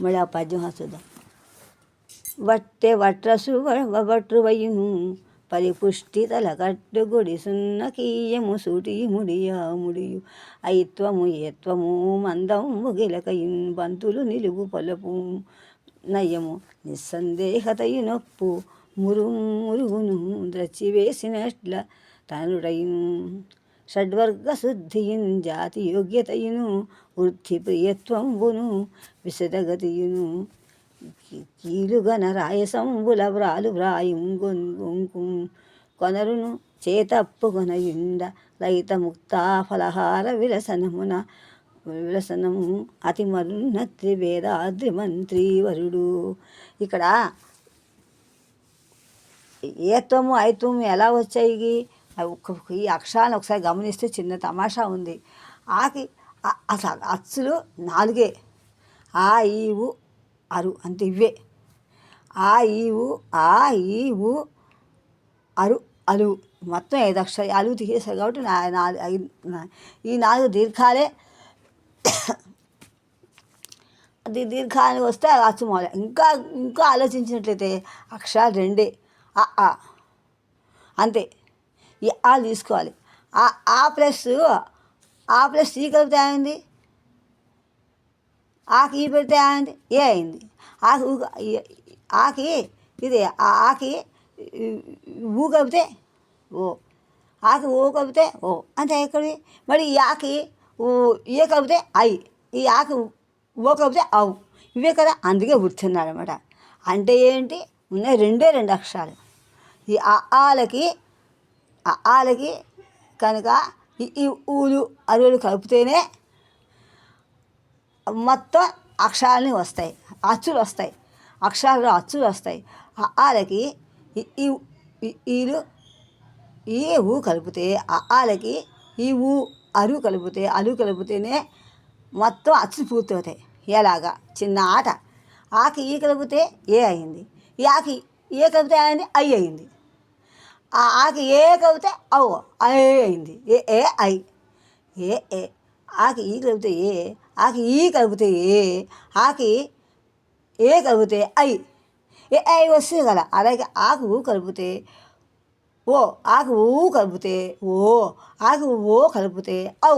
మళ్ళీ ఆ పద్యం వస్తుందా వట్టె వట్రసు వట్రువయును పరిపుష్టి తల కట్టు గుడిసున్న కీయము సూటి ముడియా ముడియు. ఐత్వము ఏత్వము మందము ముగిలకయిన్ బంతులు నిలుగు పొలపు నయము నిస్సందేహతయు నొప్పు మురు మురుగును ద్రచివేసినట్ల తనుడైను షడ్వర్గ శుద్ధియున్ జాతి యోగ్యతయును వృద్ధి ప్రియత్వంబును విశదగతియును. కీలుగన రాయసంబుల వ్రాలు వ్రాయుం గొంగు కొనరును చేతప్పుకొనయుండ లయిత ముక్తా ఫలహార విలసనమున విలసనము అతి మరున్నత్రి వేదాద్రి మంత్రి వరుడు ఇక్కడ ఏత్వము ఐత్వము ఎలా వచ్చాయి ఈ అక్షరాలను ఒకసారి గమనిస్తే చిన్న తమాషా ఉంది. ఆకి అసలు అచ్చులు నాలుగే. ఆ ఈవు అరు అంతే ఇవే ఆ ఈవు ఆ ఈవు అరు అలువు మొత్తం ఐదు అక్షరాలు. అలువు తీసేశారు కాబట్టి నా నాలుగు ఈ నాలుగు దీర్ఘాలే. అది దీర్ఘానికి వస్తే అది అచ్చు మొదల ఇంకా ఇంకా ఆలోచించినట్లయితే అక్షరాలు రెండే. ఆ ఆ. అంతే. ఈ ఆ తీసుకోవాలి. ఆ ఆ ప్లస్ ఆ ప్లస్ ఈ కలిపితే ఏమైంది? ఆకి ఈ పెడితే ఏమైంది? ఏ అయింది? ఆకి ఊ ఆకి ఇది ఆ ఆకి ఊ కలిపితే ఓ ఆకి ఓ కలిపితే ఓ అంతే ఎక్కడిది? మరి ఈ ఆకి ఏ కలిపితే ఐ ఈ ఆకి ఓ కలిపితే అవు ఇవే కదా అందుకే గుర్తున్నాడు అనమాట అంటే ఏంటి? ఉన్నాయి రెండే రెండు అక్షరాలు. ఈ ఆలకి వాళ్ళకి కనుక ఈ ఈ ఊలు అరువులు కలిపితేనే మొత్తం అక్షరాలని వస్తాయి అచ్చులు వస్తాయి అక్షరాలు అచ్చులు వస్తాయి. వాళ్ళకి ఈ- ఈలు ఈ ఊ కలిపితే వాళ్ళకి ఈ ఊ అరువు కలిపితే అరువు కలిపితేనే మొత్తం అచ్చులు పూర్తి అవుతాయి ఎలాగా? చిన్న ఆట. ఆకి ఈ కలిపితే ఏ అయింది? ఈ ఆకి ఏ కలిపితే అయింది ఐ అయింది. ఆ ఆకి ఏ కలిపితే అవు ఐ అయింది. ఏ ఏ ఐ. ఏ ఏ. ఆకి ఈ కలిపితే ఏ ఆకి ఈ కలిపితే ఏ ఆకి ఏ కలిపితే ఐ. ఏ ఐ వస్తుంది కదా. అలాగే ఆకు ఊ కలిపితే ఓ ఆకు ఊ కలిపితే ఓ ఆకు ఓ కలిపితే ఔ.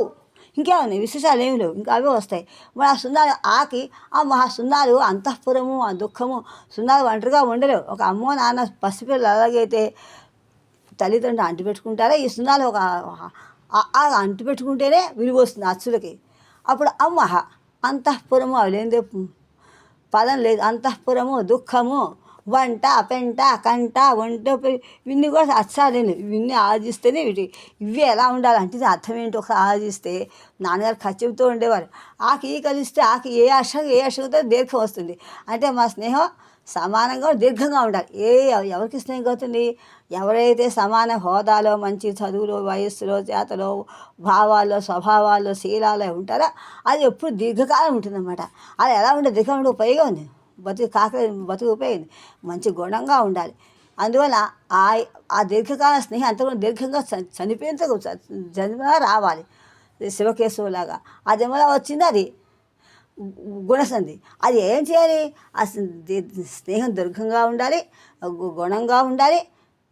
ఇంకేమున్నాయి విశేషాలు ఏమి లేవు. ఇంకా అవే వస్తాయి. మరి ఆ సున్నాలు ఆకి ఆ మహా సున్నాలు అంతఃపురము ఆ దుఃఖము సున్నాలు ఒంటరిగా ఉండలేవు. ఒక అమ్మో నాన్న పసిపిల్లలు అలాగైతే తల్లిదండ్రులు అంటిపెట్టుకుంటారా? ఈ సున్నాలు ఒక అంటిపెట్టుకుంటేనే ఆ విలువ వస్తుంది అచ్చులకి. అప్పుడు అమ్మహ అంతఃపురము అవి పదం లేదు. అంతఃపురము దుఃఖము వంట పెంట కంట వంట పె- ఇవన్నీ కూడా అచ్చాలేను ఇవన్నీ ఆలోచిస్తేనే వీటి ఇవి ఎలా ఉండాలంటే ఇది అర్థం ఏంటి? ఒకసారి ఆలోచిస్తే నాన్నగారు ఖర్చు ఉండేవారు. ఆకి ఈ కలిస్తే ఆకి ఏ అక్షరం ఏ అక్షరంతో దీర్ఘం వస్తుంది. అంటే మా స్నేహం సమానంగా దీర్ఘంగా ఉండాలి. ఏ ఎవరికి స్నేహం అవుతుంది? ఎవరైతే సమాన హోదాలో మంచి చదువులో వయస్సులో చేతలో భావాల్లో స్వభావాల్లో శీలాల్లో ఉంటారో అది ఎప్పుడు దీర్ఘకాలం ఉంటుందన్నమాట. అది ఎలా ఉంటే దీర్ఘం ఉండే ఉపయోగం ఉంది. బతుకు కాక బతుకు ఉపయోగం మంచి గుణంగా ఉండాలి. అందువల్ల ఆ ఆ దీర్ఘకాల స్నేహం అంతకుండా దీర్ఘంగా చ- చనిపోయేంత చ- జన్మ రావాలి. శివకేశవులాగా. ఆ జన్మలో వచ్చింది అది? గుణసంధి. అది ఏం చేయాలి? ఆ స్నేహం దుర్ఘంగా ఉండాలి గుణంగా ఉండాలి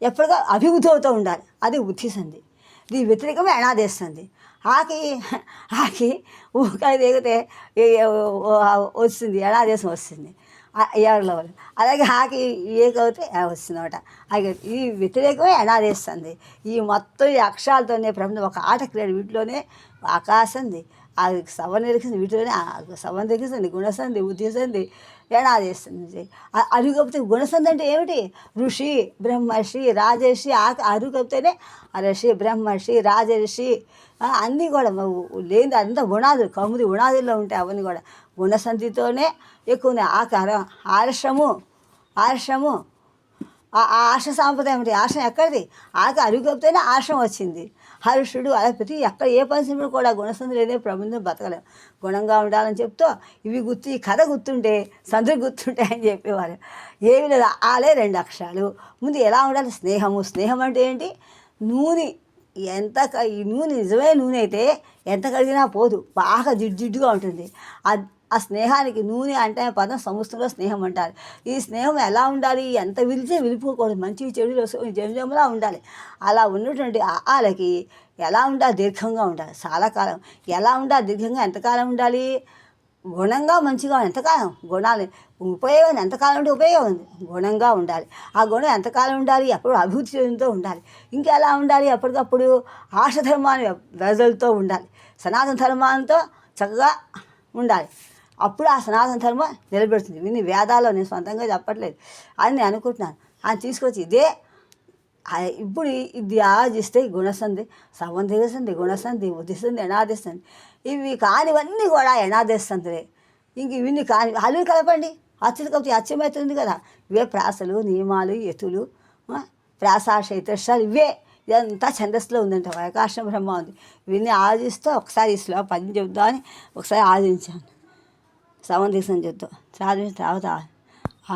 ఎప్పటికో అభివృద్ధి అవుతూ ఉండాలి. అది బుద్ధి సంధి. దీని వ్యతిరేకమే అనాదేస్తుంది ఆకి ఆకి ఊకాయ దిగితే వస్తుంది ఎడాదేశం వస్తుంది. ఎవరిలో అలాగే హాకి ఏకవుతే వస్తుంది అనమాట అలాగే ఈ వ్యతిరేకమే అనాదేస్తుంది ఈ మొత్తం ఈ అక్షరాలతోనే ప్రపంచం ఒక ఆట క్రీడ వీటిలోనే ఆకాశంది. ఆ సవనిరికింది వీటిలోనే సవనిరికింది గుణసంది ఉద్దేశంది ఏడాదేస్తుంది అరుగు గుణసంది అంటే ఏమిటి? ఋషి బ్రహ్మర్షి రాజర్షి ఆ అరుగు ఋషి బ్రహ్మర్షి రాజర్షి అన్నీ కూడా లేని అంత గుణాదులు కౌముది గుణాదుల్లో ఉంటాయి అవన్నీ కూడా గుణసంధితోనే ఎక్కువ ఆ ఆకారం ఆరశ్రము ఆర్షము ఆ ఆ ఆశ సాంప్రదాయం అంటే ఆశ ఎక్కడిది ఆకి అరుగొప్తేనే ఆశం వచ్చింది హర్షుడు అలా ప్రతి ఎక్కడ ఏ పరిస్థితులు కూడా గుణసంధి లేదే ప్రబంధం బతకలేం గుణంగా ఉండాలని చెప్తూ ఇవి గుర్తు ఈ కథ గుర్తుంటే సంధులు గుర్తుంటే అని చెప్పేవారు ఏమి లేదు ఆలే రెండు అక్షరాలు ముందు ఎలా ఉండాలి స్నేహము స్నేహం అంటే ఏంటి నూనె ఎంత క- ఈ నూనె నిజమైన నూనె అయితే ఎంత కడిగినా పోదు బాగా జిడ్డు జిడ్డుగా ఉంటుంది ఆ స్నేహానికి నూనె అంటే పదం సంస్కృతంలో స్నేహం అంటారు. ఈ స్నేహం ఎలా ఉండాలి? ఎంత విలిచే విలుపుకోకూడదు మంచి చెడులో జంజంలా ఉండాలి. అలా ఉన్నటువంటి ఆ ఆలకి ఎలా ఉండాలి? దీర్ఘంగా ఉండాలి. చాలా కాలం. ఎలా ఉండాలి? దీర్ఘంగా ఎంతకాలం ఉండాలి? గుణంగా మంచిగా ఎంతకాలం గుణాలు. ఉపయోగం ఎంతకాలం ఉంటే ఉపయోగం ఉంది. గుణంగా ఉండాలి. ఆ గుణం ఎంతకాలం ఉండాలి? ఎప్పుడు అభివృద్ధి చెందుతూ ఉండాలి. ఇంకా ఎలా ఉండాలి? ఎప్పటికప్పుడు ఆశ ధర్మాన్ని వెదలుతూ ఉండాలి. సనాతన ధర్మాలతో చక్కగా ఉండాలి. అప్పుడు ఆ సనాతన ధర్మం నిలబెడుతుంది. విని వేదాల్లో నేను సొంతంగా చెప్పట్లేదు. అని నేను అనుకుంటున్నాను. ఆయన తీసుకొచ్చి ఇదే ఇప్పుడు ఇది ఆలోచిస్తే గుణసంధి సంబంధిస్తుంది గుణసంధి ఉద్దిస్తుంది ఎనాదిస్తుంది ఇవి కానివన్నీ కూడా ఎనాదిస్తుందిలే ఇంక ఇవన్నీ కాని అల్లు కలపండి. అచ్చులు కలిపి అచ్చమవుతుంది కదా. ఇవే ప్రాసలు నియమాలు ఎతులు ఆ, ఇవే. ఇదంతా ఛందస్సులో ఉందంట. వైకాశం బ్రహ్మ ఉంది. ఇవన్నీ ఆలోచిస్తూ ఒకసారి ఈ శ్లోకం పద్యం చెబుదామని ఒకసారి ఆలోచించాను సంబంధించిన చూద్దాం చదివిన తర్వాత